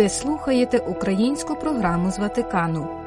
Ви слухаєте українську програму з Ватикану.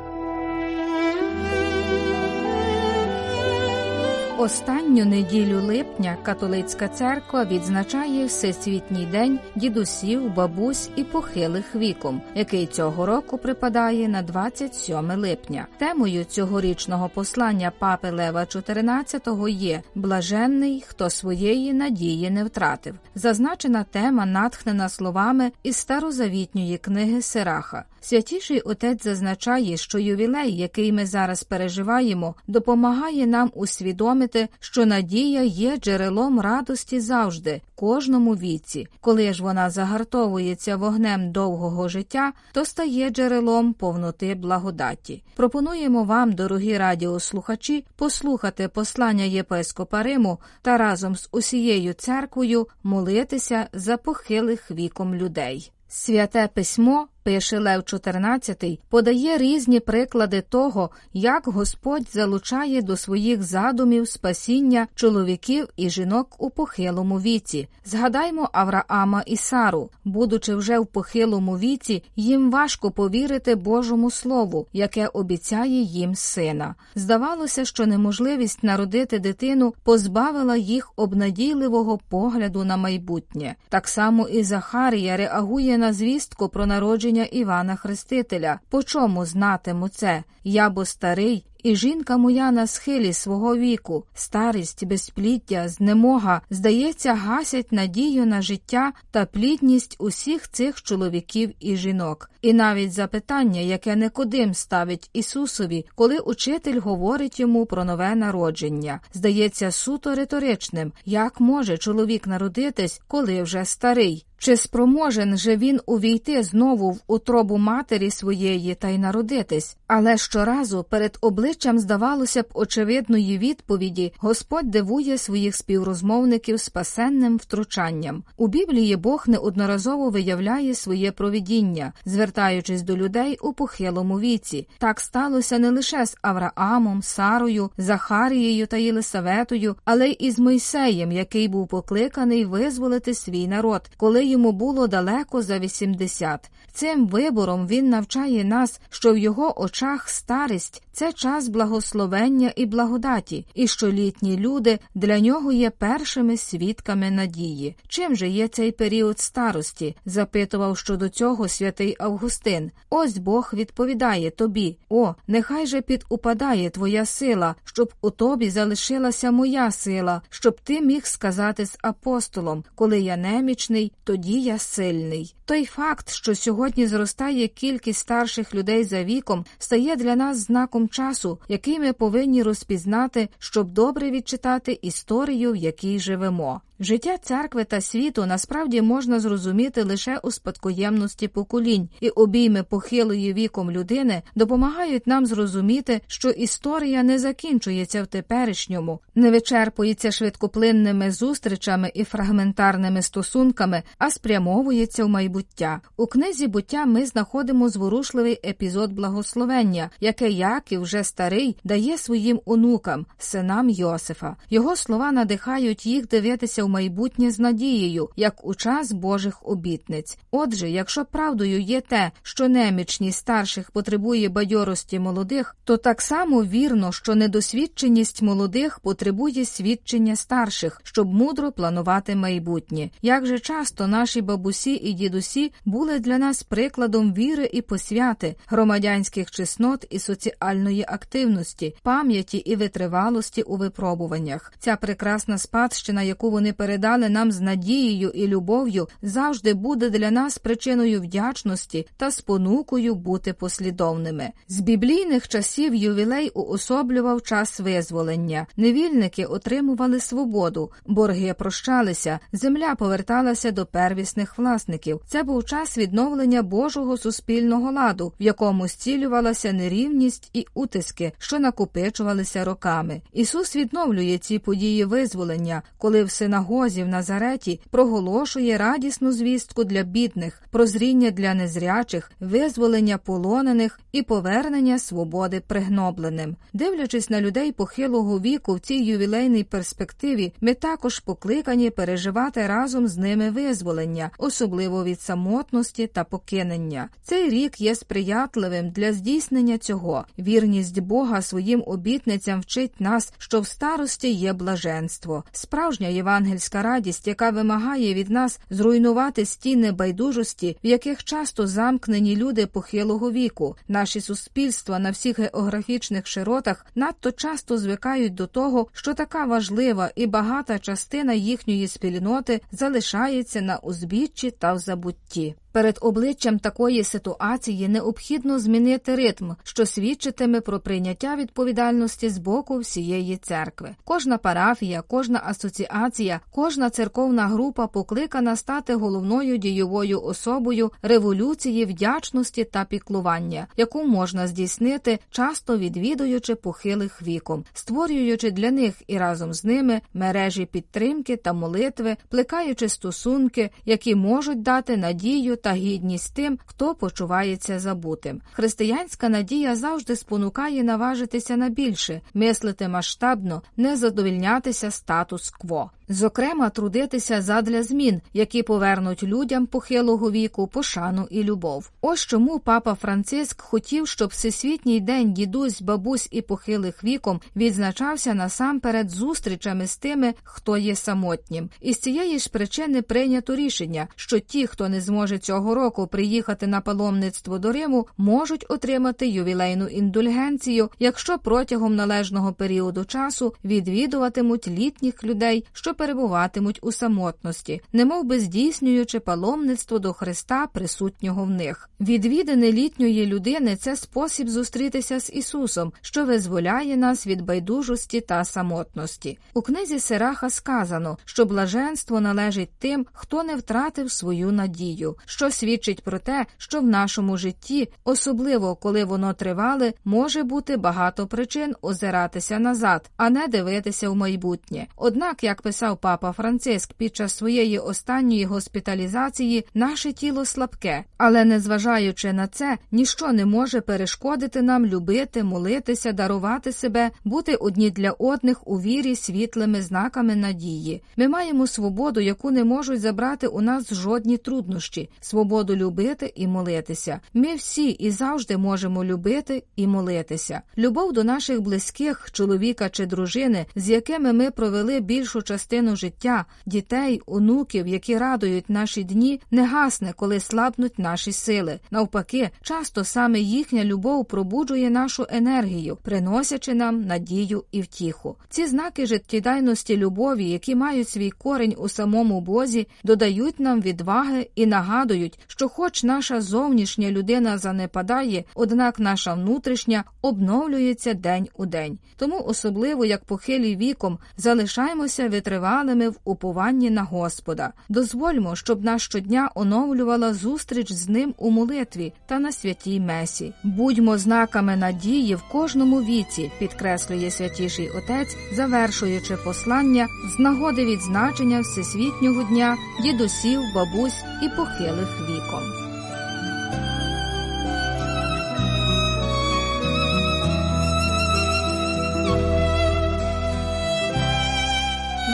Останню неділю липня католицька церква відзначає Всесвітній день дідусів, бабусь і похилих віком, який цього року припадає на 27 липня. Темою цьогорічного послання папи Лева XIV є блаженний, хто своєї надії не втратив. Зазначена тема натхнена словами із старозавітньої книги Сираха. Святіший отець зазначає, що ювілей, який ми зараз переживаємо, допомагає нам усвідомити, що надія є джерелом радості завжди, кожному віці. Коли ж вона загартовується вогнем довгого життя, то стає джерелом повноти благодаті. Пропонуємо вам, дорогі радіослухачі, послухати послання єпископа Риму та разом з усією церквою молитися за похилих віком людей. Святе письмо пише Лев 14, подає різні приклади того, як Господь залучає до своїх задумів спасіння чоловіків і жінок у похилому віці. Згадаймо Авраама і Сару, будучи вже в похилому віці, їм важко повірити Божому Слову, яке обіцяє їм сина. Здавалося, що неможливість народити дитину позбавила їх обнадійливого погляду на майбутнє. Так само і Захарія реагує на звістку про народження Івана Хрестителя. По чому знатиму це? Я бо старий, і жінка моя на схилі свого віку, старість, безпліття, знемога, здається, гасять надію на життя та плідність усіх цих чоловіків і жінок. І навіть запитання, яке Никодим ставить Ісусові, коли учитель говорить йому про нове народження, здається суто риторичним, як може чоловік народитись, коли вже старий. Чи спроможен же він увійти знову в утробу матері своєї та й народитись? Але щоразу перед обличчям, здавалося б, очевидної відповіді Господь дивує своїх співрозмовників спасенним втручанням. У Біблії Бог неодноразово виявляє своє провідіння, звертаючись до людей у похилому віці. Так сталося не лише з Авраамом, Сарою, Захарією та Єлисаветою, але й із Мойсеєм, який був покликаний визволити свій народ, коли йому було далеко за 80. Цим вибором він навчає нас, що в його очах старість це час благословення і благодаті, і що літні люди для нього є першими свідками надії. Чим же є цей період старості? запитував щодо цього святий Августин. Ось Бог відповідає тобі: О, нехай же підупадає твоя сила, щоб у тобі залишилася моя сила, щоб ти міг сказати з апостолом, коли я немічний, тоді я сильний. Той факт, що сьогодні зростає кількість старших людей за віком, стає для нас знаком часу, який ми повинні розпізнати, щоб добре відчитати історію, в якій живемо. Життя церкви та світу насправді можна зрозуміти лише у спадкоємності поколінь, і обійми похилої віком людини допомагають нам зрозуміти, що історія не закінчується в теперішньому, не вичерпується швидкоплинними зустрічами і фрагментарними стосунками, а спрямовується в майбуття. У книзі буття ми знаходимо зворушливий епізод благословення, яке, як вже старий, дає своїм онукам, синам Йосифа. Його слова надихають їх дивитися в майбутнє з надією, як у час Божих обітниць. Отже, якщо правдою є те, що немічність старших потребує бадьорості молодих, то так само вірно, що недосвідченість молодих потребує свідчення старших, щоб мудро планувати майбутнє. Як же часто наші бабусі і дідусі були для нас прикладом віри і посвяти, громадянських чеснот і соціальної активності, пам'яті і витривалості у випробуваннях. Ця прекрасна спадщина, яку вони передали нам з надією і любов'ю, завжди буде для нас причиною вдячності та спонукою бути послідовними. З біблійних часів ювілей уособлював час визволення. Невільники отримували свободу, борги прощалися, земля поверталася до первісних власників. Це був час відновлення Божого суспільного ладу, в якому зцілювалася нерівність і утиски, що накопичувалися роками. Ісус відновлює ці події визволення, коли в синагогах синагозі в Назареті проголошує радісну звістку для бідних, прозріння для незрячих, визволення полонених і повернення свободи пригнобленим. Дивлячись на людей похилого віку в цій ювілейній перспективі, ми також покликані переживати разом з ними визволення, особливо від самотності та покинення. Цей рік є сприятливим для здійснення цього. Вірність Бога своїм обітницям вчить нас, що в старості є блаженство, справжня євангельська радість, яка вимагає від нас зруйнувати стіни байдужості, в яких часто замкнені люди похилого віку. Наші суспільства на всіх географічних широтах надто часто звикають до того, що така важлива і багата частина їхньої спільноти залишається на узбіччі та в забутті. Перед обличчям такої ситуації необхідно змінити ритм, що свідчитиме про прийняття відповідальності з боку всієї церкви. Кожна парафія, кожна асоціація, кожна церковна група покликана стати головною дієвою особою революції вдячності та піклування, яку можна здійснити, часто відвідуючи похилих віком, створюючи для них і разом з ними мережі підтримки та молитви, плекаючи стосунки, які можуть дати надію та гідність тим, хто почувається забутим. Християнська надія завжди спонукає наважитися на більше, мислити масштабно, не задовільнятися статус-кво. Зокрема, трудитися задля змін, які повернуть людям похилого віку пошану і любов. Ось чому папа Франциск хотів, щоб всесвітній день дідусь, бабусь і похилих віком відзначався насамперед зустрічами з тими, хто є самотнім. І з цієї ж причини прийнято рішення, що ті, хто не зможе цього року приїхати на паломництво до Риму, можуть отримати ювілейну індульгенцію, якщо протягом належного періоду часу відвідуватимуть літніх людей, що перебуватимуть у самотності, немов би здійснюючи паломництво до Христа, присутнього в них. Відвідини літньої людини це спосіб зустрітися з Ісусом, що визволяє нас від байдужості та самотності. У книзі Сираха сказано, що блаженство належить тим, хто не втратив свою надію, що свідчить про те, що в нашому житті, особливо коли воно тривале, може бути багато причин озиратися назад, а не дивитися в майбутнє. Однак, як писав писав папа Франциск під час своєї останньої госпіталізації, наше тіло слабке, але незважаючи на це, ніщо не може перешкодити нам любити, молитися, дарувати себе, бути одні для одних у вірі світлими знаками надії. Ми маємо свободу, яку не можуть забрати у нас жодні труднощі, свободу любити і молитися. Ми всі і завжди можемо любити і молитися. Любов до наших близьких, чоловіка чи дружини, з якими ми провели більшу частину частину життя, дітей, онуків, які радують наші дні, не гасне, коли слабнуть наші сили. Навпаки, часто саме їхня любов пробуджує нашу енергію, приносячи нам надію і втіху. Ці знаки життєдайності любові, які мають свій корень у самому Бозі, додають нам відваги і нагадують, що, хоч наша зовнішня людина занепадає, однак наша внутрішня обновлюється день у день. Тому особливо як похилі віком залишаємося витривати тривалими в упованні на Господа. Дозвольмо, щоб нас щодня оновлювала зустріч з ним у молитві та на святій месі. Будьмо знаками надії в кожному віці, підкреслює святіший отець, завершуючи послання з нагоди відзначення всесвітнього дня дідусів, бабусь і похилих віком.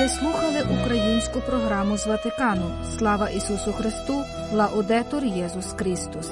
Слухали українську програму з Ватикану. Слава Ісусу Христу! Лаудетур Єсус Христос!